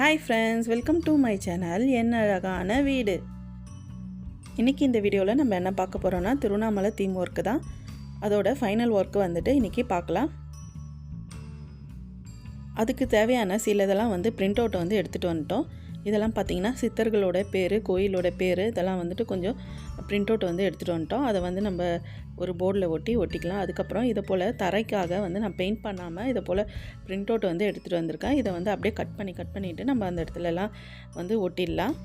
Hi friends welcome to my channel என் அழகான வீடு. இன்றைக்கி இந்த வீடியோவில் நம்ம என்ன பார்க்க போகிறோன்னா திருவண்ணாமலை தீம் ஒர்க்கு தான். அதோட ஃபைனல் ஒர்க்கு வந்துட்டு இன்றைக்கி பார்க்கலாம். அதுக்கு தேவையான சில இதெல்லாம் வந்து பிரிண்ட் அவுட் வந்து எடுத்துகிட்டு வந்துட்டோம். இதெல்லாம் பார்த்திங்கன்னா சித்தர்களோட பேர் கோயிலோட பேர் இதெல்லாம் வந்துட்டு கொஞ்சம் பிரிண்ட் அவுட் வந்து எடுத்துகிட்டு வந்துட்டோம். அதை வந்து நம்ம ஒரு போர்டில் ஒட்டி ஒட்டிக்கலாம். அதுக்கப்புறம் இதை போல் தரைக்காக வந்து நான் பெயிண்ட் பண்ணாமல் இதை போல் பிரிண்ட் அவுட் வந்து எடுத்துகிட்டு வந்திருக்கேன். இதை வந்து அப்படியே கட் பண்ணி கட் பண்ணிவிட்டு நம்ம அந்த இடத்துலலாம் வந்து ஒட்டிடலாம்.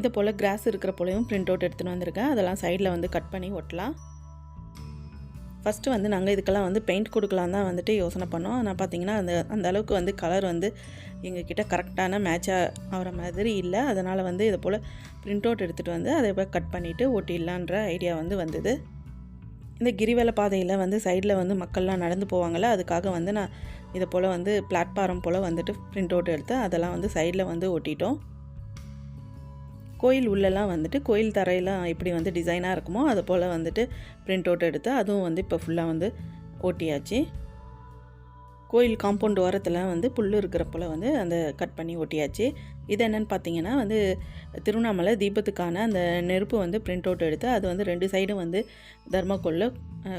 இதை போல் கிராஸ் இருக்கிற போலையும் பிரிண்ட் அவுட் எடுத்துகிட்டு வந்திருக்கேன். அதெல்லாம் சைடில் வந்து கட் பண்ணி ஒட்டலாம். ஃபஸ்ட்டு வந்து நாங்கள் இதுக்கெல்லாம் வந்து பெயிண்ட் கொடுக்கலாம் தான் வந்துட்டு யோசனை பண்ணோம். ஆனால் பார்த்தீங்கன்னா அந்த அந்த அளவுக்கு வந்து கலர் வந்து எங்ககிட்ட கரெக்டான மேட்சாக ஆகிற மாதிரி இல்லை. அதனால் வந்து இதை போல் பிரிண்ட் அவுட் எடுத்துகிட்டு வந்து அதை போய் கட் பண்ணிவிட்டு ஓட்டிடலான்ற ஐடியா வந்து வந்தது. இந்த கிரிவல பாதையில் வந்து சைடில் வந்து மக்கள்லாம் நடந்து போவாங்கள்ல அதுக்காக வந்து நான் இதை போல் வந்து பிளாட்ஃபாரம் போல் வந்துட்டு பிரிண்ட் அவுட் எடுத்து அதெல்லாம் வந்து சைடில் வந்து ஒட்டிட்டோம் கோயில் உள்ளெல்லாம் வந்துட்டு கோயில் தரையெல்லாம் எப்படி வந்து டிசைனாக இருக்குமோ அது போல் வந்துட்டு ப்ரிண்ட் அவுட் எடுத்து அதுவும் வந்து இப்போ ஃபுல்லாக வந்து ஓட்டியாச்சு. கோயில் காம்பவுண்ட் ஓரத்தில் வந்து புல் இருக்கிறப்போல வந்து அந்த கட் பண்ணி ஒட்டியாச்சு. இது என்னென்னு பார்த்தீங்கன்னா வந்து திருவண்ணாமலை தீபத்துக்கான அந்த நெருப்பு வந்து பிரிண்ட் அவுட் எடுத்து அது வந்து ரெண்டு சைடும் வந்து தர்மக்கோலில்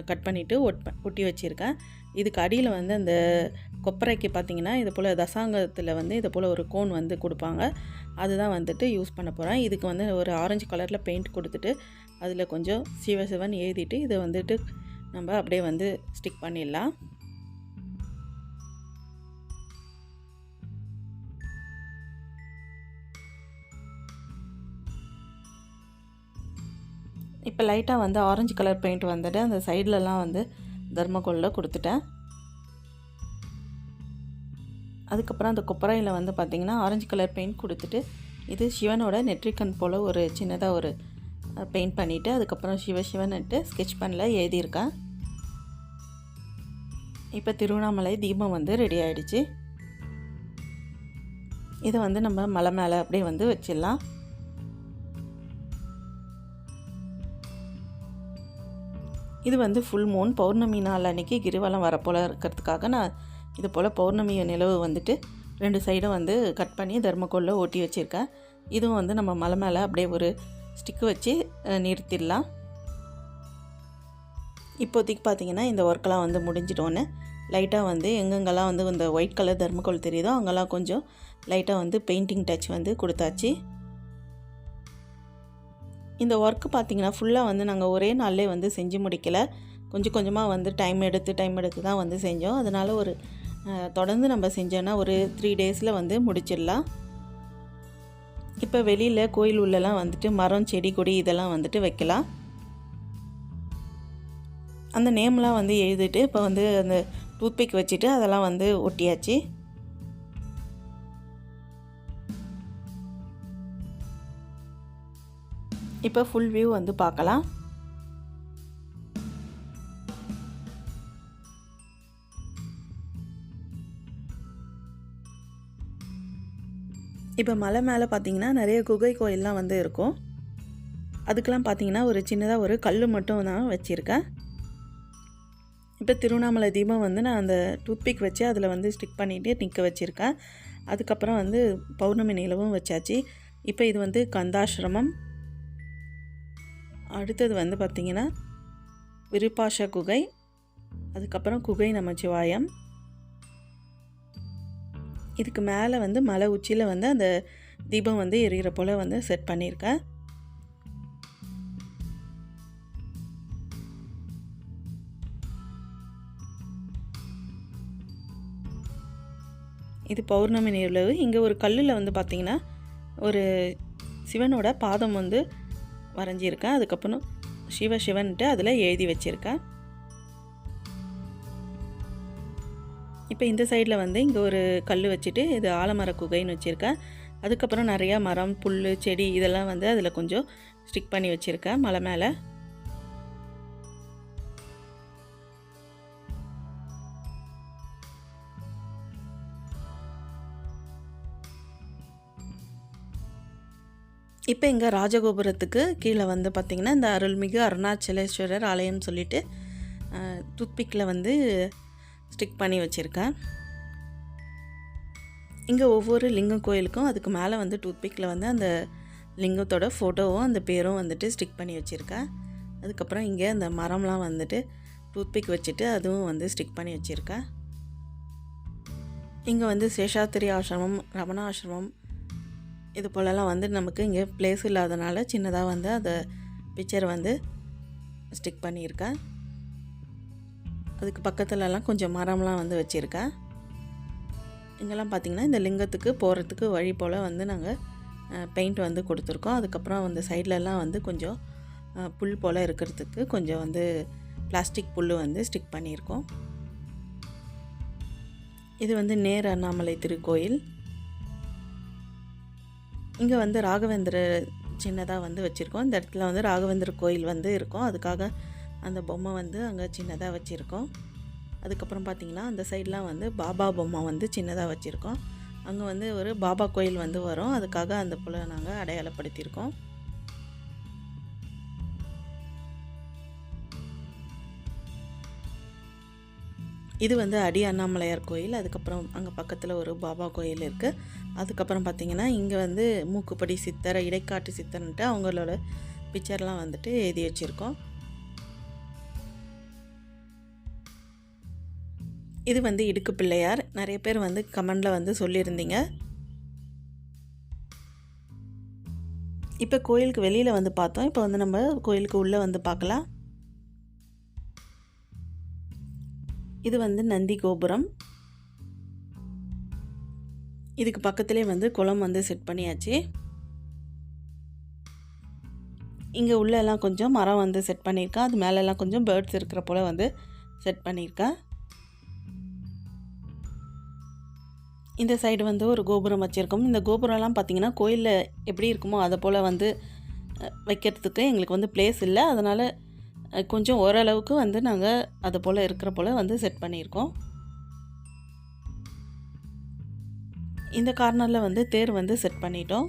கட் பண்ணிவிட்டு ஒட் ஒட்டி வச்சுருக்கேன். இதுக்கு அடியில் வந்து அந்த கொப்பரைக்கு பார்த்தீங்கன்னா இது போல் தசாங்கத்தில் வந்து இது போல் ஒரு கோன் வந்து கொடுப்பாங்க. அதுதான் வந்துட்டு யூஸ் பண்ண போகிறேன் இதுக்கு வந்து ஒரு ஆரஞ்சு கலரில் பெயிண்ட் கொடுத்துட்டு அதில் கொஞ்சம் சிவ சிவன் எழுதிட்டு இதை வந்துட்டு நம்ம அப்படியே வந்து ஸ்டிக் பண்ணிடலாம். இப்போ லைட்டாக வந்து ஆரஞ்சு கலர் பெயிண்ட் வந்துட்டு அந்த சைட்லலாம் வந்து தர்மகோலில் கொடுத்துட்டேன். அதுக்கப்புறம் அந்த கொப்பரையில் வந்து பார்த்திங்கன்னா ஆரஞ்சு கலர் பெயிண்ட் கொடுத்துட்டு இது சிவனோட நெற்றிக்கண் போல் ஒரு சின்னதாக ஒரு பெயிண்ட் பண்ணிவிட்டு அதுக்கப்புறம் சிவ சிவன்ட்டு ஸ்கெச் பண்ணல எழுதியிருக்கேன். இப்போ திருவண்ணாமலை தீபம் வந்து ரெடி ஆகிடுச்சு இதை வந்து நம்ம மலை மேலே அப்படியே வந்து வச்சிடலாம். இது வந்து ஃபுல் மூன் பௌர்ணமி நாள் அன்றைக்கி கிரிவலம் வரப்போல் இருக்கிறதுக்காக நான் இது போல் பௌர்ணமி நிலவு வந்துட்டு ரெண்டு சைடும் வந்து கட் பண்ணி தர்மக்கோலில் ஓட்டி வச்சுருக்கேன். இதுவும் வந்து நம்ம மலை மேலே அப்படியே ஒரு ஸ்டிக்கு வச்சு நிறுத்திடலாம். இப்போதைக்கு பார்த்தீங்கன்னா இந்த ஒர்க்கெலாம் வந்து முடிஞ்சிட்டோன்னே. லைட்டாக வந்து எங்கெங்கெல்லாம் வந்து இந்த ஒயிட் கலர் தர்மக்கோல் தெரியுதோ அங்கெல்லாம் கொஞ்சம் லைட்டாக வந்து பெயிண்டிங் டச் வந்து கொடுத்தாச்சு. இந்த ஒர்க்கு பார்த்திங்கன்னா ஃபுல்லாக வந்து நாங்கள் ஒரே நாள்லேயே வந்து செஞ்சு முடிக்கலை. கொஞ்சம் கொஞ்சமாக வந்து டைம் எடுத்து டைம் எடுத்து தான் வந்து செஞ்சோம். அதனால் ஒரு தொடர்ந்து நம்ம செஞ்சோன்னா ஒரு த்ரீ டேஸில் வந்து முடிச்சிடலாம். இப்போ வெளியில் கோயில் உள்ளலாம் வந்துட்டு மரம் செடி கொடி இதெல்லாம் வந்துட்டு வைக்கலாம். அந்த நேம்லாம் வந்து எழுதிட்டு இப்போ வந்து அந்த டூத்பிக் வச்சுட்டு அதெல்லாம் வந்து ஒட்டியாச்சு. இப்போ ஃபுல் வியூ வந்து பார்க்கலாம். இப்போ மலை மேலே பார்த்தீங்கன்னா நிறைய குகை கோயிலெலாம் வந்து இருக்கும். அதுக்கெலாம் பார்த்தீங்கன்னா ஒரு சின்னதாக ஒரு கல் மட்டும் தான் வச்சுருக்கேன். இப்போ திருவண்ணாமலை தீபம் வந்து நான் அந்த டூத்பிக் வச்சு அதில் வந்து ஸ்டிக் பண்ணிகிட்டு நிற்க வச்சுருக்கேன். அதுக்கப்புறம் வந்து பௌர்ணமி நிலவும் வச்சாச்சு. இப்போ இது வந்து கந்தாசிரமம். அடுத்தது வந்து பார்த்திங்கன்னா விருப்பாஷ குகை அதுக்கப்புறம் குகை நமச்சிவாயம். இதுக்கு மேலே வந்து மலை உச்சியில் வந்து அந்த தீபம் வந்து எரிகிற போல் வந்து செட் பண்ணியிருக்கேன் இது பௌர்ணமி நிலவு இங்கே ஒரு கல்லில் வந்து பார்த்திங்கன்னா ஒரு சிவனோட பாதம் வந்து வரைஞ்சிருக்கேன் அதுக்கப்புறம் சிவ சிவன்ட்டு அதில் எழுதி வச்சுருக்கேன் இப்போ இந்த சைடில் வந்து இங்கே ஒரு கல் வச்சுட்டு இது ஆலமர குகைன்னு வச்சுருக்கேன் அதுக்கப்புறம் நிறையா மரம் புல் செடி இதெல்லாம் வந்து அதில் கொஞ்சம் ஸ்டிக் பண்ணி வச்சுருக்கேன் மலை மேலே. இப்போ இங்கே ராஜகோபுரத்துக்கு கீழே வந்து பார்த்திங்கன்னா இந்த அருள்மிகு அருணாச்சலேஸ்வரர் ஆலயம்னு சொல்லிட்டு டூத்பிக்கில் வந்து ஸ்டிக் பண்ணி வச்சுருக்கேன் இங்கே ஒவ்வொரு லிங்கம் கோயிலுக்கும் அதுக்கு மேலே வந்து டூத்பிக்கில் வந்து அந்த லிங்கத்தோட ஃபோட்டோவும் அந்த பேரும் வந்துட்டு ஸ்டிக் பண்ணி வச்சுருக்கேன் அதுக்கப்புறம் இங்கே அந்த மரம்லாம் வந்துட்டு டூத்பிக் வச்சுட்டு அதுவும் வந்து ஸ்டிக் பண்ணி வச்சுருக்கேன் இங்கே வந்து சேஷாத்திரி ஆசிரமம் ரமணா ஆசிரமம் இது போலலாம் வந்து நமக்கு இங்கே பிளேஸ் இல்லாதனால சின்னதாக வந்து அந்த பிக்சர் வந்து ஸ்டிக் பண்ணியிருக்கேன் அதுக்கு பக்கத்துலலாம் கொஞ்சம் மரம்லாம் வந்து வச்சுருக்கேன் இங்கெல்லாம் பார்த்திங்கன்னா இந்த லிங்கத்துக்கு போகிறதுக்கு வழி போல் வந்து நாங்கள் பெயிண்ட் வந்து கொடுத்துருக்கோம். அதுக்கப்புறம் அந்த சைட்லலாம் வந்து கொஞ்சம் புல் போல் இருக்கிறதுக்கு கொஞ்சம் வந்து பிளாஸ்டிக் புல் வந்து ஸ்டிக் பண்ணியிருக்கோம். இது வந்து நேர் அண்ணாமலை திருக்கோயில். இங்கே வந்து ராகவேந்திர சின்னதாக வந்து வச்சுருக்கோம். இந்த இடத்துல வந்து ராகவேந்திர கோயில் வந்து இருக்கும். அதுக்காக அந்த பொம்மை வந்து அங்கே சின்னதாக வச்சுருக்கோம். அதுக்கப்புறம் பார்த்திங்கன்னா அந்த சைட்லாம் வந்து பாபா பொம்மை வந்து சின்னதாக வச்சுருக்கோம். அங்கே வந்து ஒரு பாபா கோயில் வந்து வரும். அதுக்காக அந்த போல் நாங்கள் அடையாளப்படுத்தியிருக்கோம். இது வந்து அடி அண்ணாமலையார் கோயில். அதுக்கப்புறம் அங்கே பக்கத்தில் ஒரு பாபா கோயில் இருக்குது அதுக்கப்புறம் பார்த்திங்கன்னா இங்கே வந்து மூக்குப்படி சித்தர் இடைக்காட்டு சித்தர்ன்ட்டு அவங்களோட பிக்சர்லாம் வந்துட்டு எழுதி வச்சுருக்கோம். இது வந்து இடுக்கு பிள்ளையார். நிறைய பேர் வந்து கமெண்டில் வந்து சொல்லியிருந்தீங்க. இப்போ கோயிலுக்கு வெளியில் வந்து பார்த்தோம். இப்போ வந்து நம்ம கோயிலுக்கு உள்ளே வந்து பார்க்கலாம். இது வந்து நந்தி கோபுரம். இதுக்கு பக்கத்துலேயே வந்து குளம் வந்து செட் பண்ணியாச்சு. இங்கே உள்ளெல்லாம் கொஞ்சம் மரம் வந்து செட் பண்ணியிருக்கேன் அது மேலெல்லாம் கொஞ்சம் பேர்ட்ஸ் இருக்கிற போல் வந்து செட் பண்ணியிருக்கேன் இந்த சைடு வந்து ஒரு கோபுரம் வச்சுருக்கோம். இந்த கோபுரம்லாம் பார்த்திங்கன்னா கோயிலில் எப்படி இருக்குமோ அதை போல் வந்து வைக்கிறதுக்கு எங்களுக்கு வந்து பிளேஸ் இல்லை. அதனால் கொஞ்சம் ஓரளவுக்கு வந்து நாங்கள் அது போல் இருக்கிற போல் வந்து செட் பண்ணியிருக்கோம். இந்த கார்னரில் வந்து தேர் வந்து செட் பண்ணிட்டோம்.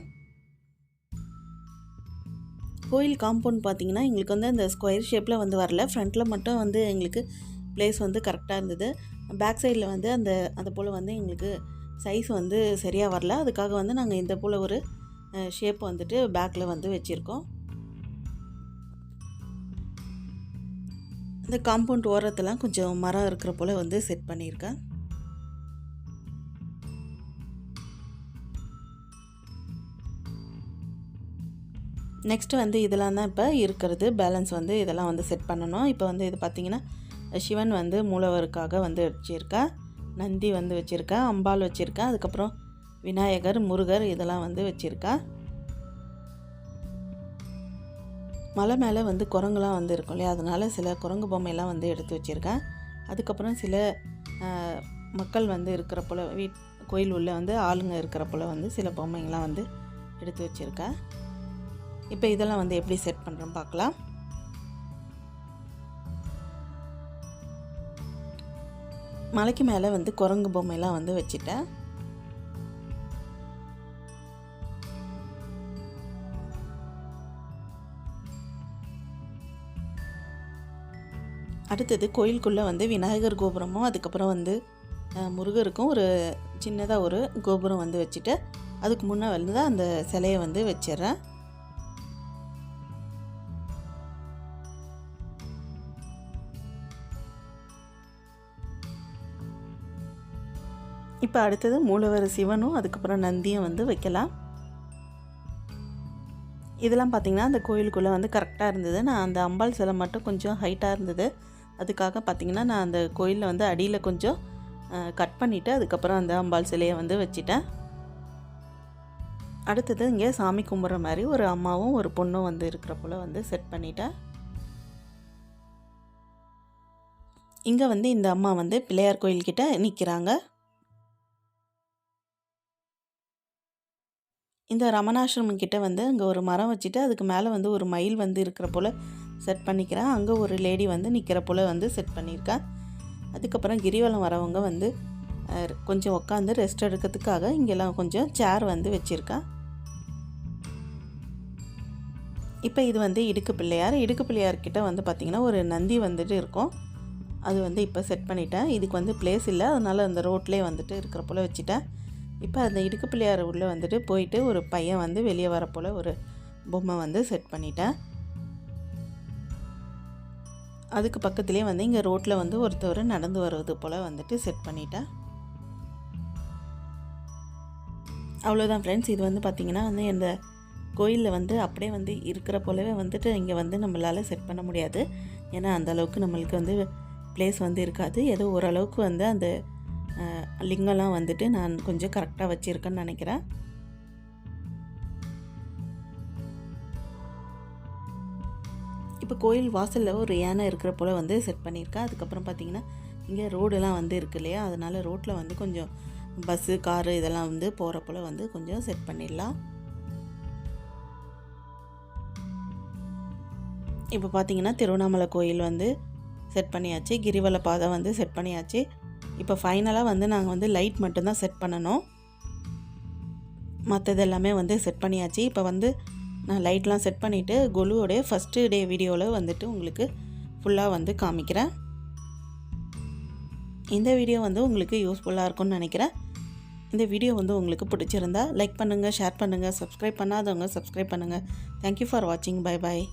கோயில் காம்பவுண்ட் பார்த்தீங்கன்னா எங்களுக்கு வந்து அந்த ஸ்கொயர் ஷேப்பில் வந்து வரல. ஃப்ரண்ட்டில் மட்டும் வந்து எங்களுக்கு ப்ளேஸ் வந்து கரெக்டாக இருந்தது. பேக் சைடில் வந்து அந்த அது போல் வந்து எங்களுக்கு சைஸ் வந்து சரியாக வரல. அதுக்காக வந்து நாங்கள் இந்த போல் ஒரு ஷேப் வந்துட்டு பேக்கில் வந்து வச்சுருக்கோம். இந்த காம்பவுண்ட் ஓரத்தெல்லாம் கொஞ்சம் மரம் இருக்கிற போல் வந்து செட் பண்ணியிருக்கேன் நெக்ஸ்ட்டு வந்து இதெல்லாம் தான் இப்போ இருக்கிறது. பேலன்ஸ் வந்து இதெல்லாம் வந்து செட் பண்ணணும். இப்போ வந்து இது பார்த்திங்கன்னா சிவன் வந்து மூலவருக்காக வந்து வச்சுருக்கேன் நந்தி வந்து வச்சுருக்கேன் அம்பாள் வச்சுருக்கேன் அதுக்கப்புறம் விநாயகர் முருகர் இதெல்லாம் வந்து வச்சுருக்கேன் மலை மேலே வந்து குரங்குலாம் வந்து இருக்கும் இல்லையா? அதனால் சில குரங்கு பொம்மையெல்லாம் வந்து எடுத்து வச்சுருக்கேன். அதுக்கப்புறம் சில மக்கள் வந்து இருக்கிற போல் வீட் கோயில் உள்ளே வந்து ஆளுங்க இருக்கிற போல் வந்து சில பொம்மைங்கள்லாம் வந்து எடுத்து வச்சுருக்கேன். இப்போ இதெல்லாம் வந்து எப்படி செட் பண்ணுறோம் பார்க்கலாம் மலைக்கு மேலே வந்து குரங்கு பொம்மையெல்லாம் வந்து வச்சுட்டேன். அடுத்தது கோயிலுக்குள்ளே வந்து விநாயகர் கோபுரமும் அதுக்கப்புறம் வந்து முருகருக்கும் ஒரு சின்னதாக ஒரு கோபுரம் வந்து வச்சுட்டு அதுக்கு முன்னே வந்து அந்த சிலையை வந்து வச்சிடுறேன். இப்போ அடுத்தது மூலவர் சிவனும் அதுக்கப்புறம் நந்தியும் வந்து வைக்கலாம். இதெல்லாம் பார்த்திங்கன்னா அந்த கோயிலுக்குள்ளே வந்து கரெக்டாக இருந்தது. நான் அந்த அம்பாள் சிலை மட்டும் கொஞ்சம் ஹைட்டாக இருந்தது. அதுக்காக பார்த்திங்கன்னா நான் அந்த கோயிலில் வந்து அடியில் கொஞ்சம் கட் பண்ணிவிட்டு அதுக்கப்புறம் அந்த அம்பாள் சிலையை வந்து வச்சுட்டேன். அடுத்தது இங்கே சாமி கும்பிட்ற மாதிரி ஒரு அம்மாவும் ஒரு பொண்ணும் வந்து இருக்கிற போல் வந்து செட் பண்ணிட்டேன். இங்கே வந்து இந்த அம்மா வந்து பிள்ளையார் கோயில்கிட்ட நிற்கிறாங்க இந்த ரமணாசிரமம் கிட்ட வந்து அங்கே ஒரு மரம் வச்சுட்டு அதுக்கு மேலே வந்து ஒரு மயில் வந்து இருக்கிற போல் செட் பண்ணிக்கிறேன். அங்கே ஒரு லேடி வந்து நிற்கிற போல் வந்து செட் பண்ணியிருக்கேன் அதுக்கப்புறம் கிரிவலம் வரவங்க வந்து கொஞ்சம் உட்காந்து ரெஸ்ட் எடுக்கிறதுக்காக இங்கெல்லாம் கொஞ்சம் சேர் வந்து வச்சுருக்கேன் இப்போ இது வந்து இடுக்கு பிள்ளையார். இடுக்கு பிள்ளையார்கிட்ட வந்து பார்த்திங்கன்னா ஒரு நந்தி வந்துட்டு இருக்கும். அது வந்து இப்போ செட் பண்ணிட்டேன். இதுக்கு வந்து பிளேஸ் இல்லை. அதனால் அந்த ரோட்லேயே வந்துட்டு இருக்கிற போல் வச்சுட்டேன். இப்போ அந்த இடுக்கு பிள்ளையார் உள்ளே வந்துட்டு போயிட்டு ஒரு பையன் வந்து வெளியே வர போல் ஒரு பொம்மை வந்து செட் பண்ணிட்டேன். அதுக்கு பக்கத்துலேயே வந்து இங்கே ரோட்டில் வந்து ஒருத்தவர் நடந்து வர்றது போல் வந்துட்டு செட் பண்ணிட்டேன் அவ்வளோதான் ஃப்ரெண்ட்ஸ் இது வந்து பார்த்திங்கன்னா வந்து இந்த கோயிலில் வந்து அப்படியே வந்து இருக்கிற போலவே வந்துட்டு இங்கே வந்து நம்மளால் செட் பண்ண முடியாது. ஏன்னா அந்தளவுக்கு நம்மளுக்கு வந்து ப்ளேஸ் வந்து இருக்காது. ஏதோ ஓரளவுக்கு வந்து அந்த லிங்கம்லாம் வந்துட்டு நான் கொஞ்சம் கரெக்டாக வச்சுருக்கேன்னு நினைக்கிறேன். இப்போ கோயில் வாசலில் ஒரு யானை இருக்கிற போல் வந்து செட் பண்ணியிருக்கேன் அதுக்கப்புறம் பார்த்தீங்கன்னா இங்கே ரோடெல்லாம் வந்து இருக்கு இல்லையா? அதனால் ரோட்டில் வந்து கொஞ்சம் பஸ்ஸு காரு இதெல்லாம் வந்து போகிற போல் வந்து கொஞ்சம் செட் பண்ணிடலாம். இப்போ பார்த்தீங்கன்னா திருவண்ணாமலை கோயில் வந்து செட் பண்ணியாச்சு. கிரிவல பாதை வந்து செட் பண்ணியாச்சு. இப்போ ஃபைனலாக வந்து நாங்கள் வந்து லைட் மட்டும்தான் செட் பண்ணணும். மற்றது எல்லாமே வந்து செட் பண்ணியாச்சு. இப்போ வந்து நான் லைட்லாம் செட் பண்ணிவிட்டு கொலுவோடைய ஃபஸ்ட்டு டே வீடியோவில் வந்துட்டு உங்களுக்கு ஃபுல்லாக வந்து காமிக்கிறேன். இந்த வீடியோ வந்து உங்களுக்கு யூஸ்ஃபுல்லாக இருக்கும்னு நினைக்கிறேன். இந்த வீடியோ வந்து உங்களுக்கு பிடிச்சிருந்தா லைக் பண்ணுங்கள் ஷேர் பண்ணுங்கள் சப்ஸ்கிரைப் பண்ணாதவங்க சப்ஸ்கிரைப் பண்ணுங்கள் தேங்க்யூ ஃபார் வாட்சிங் பை பாய்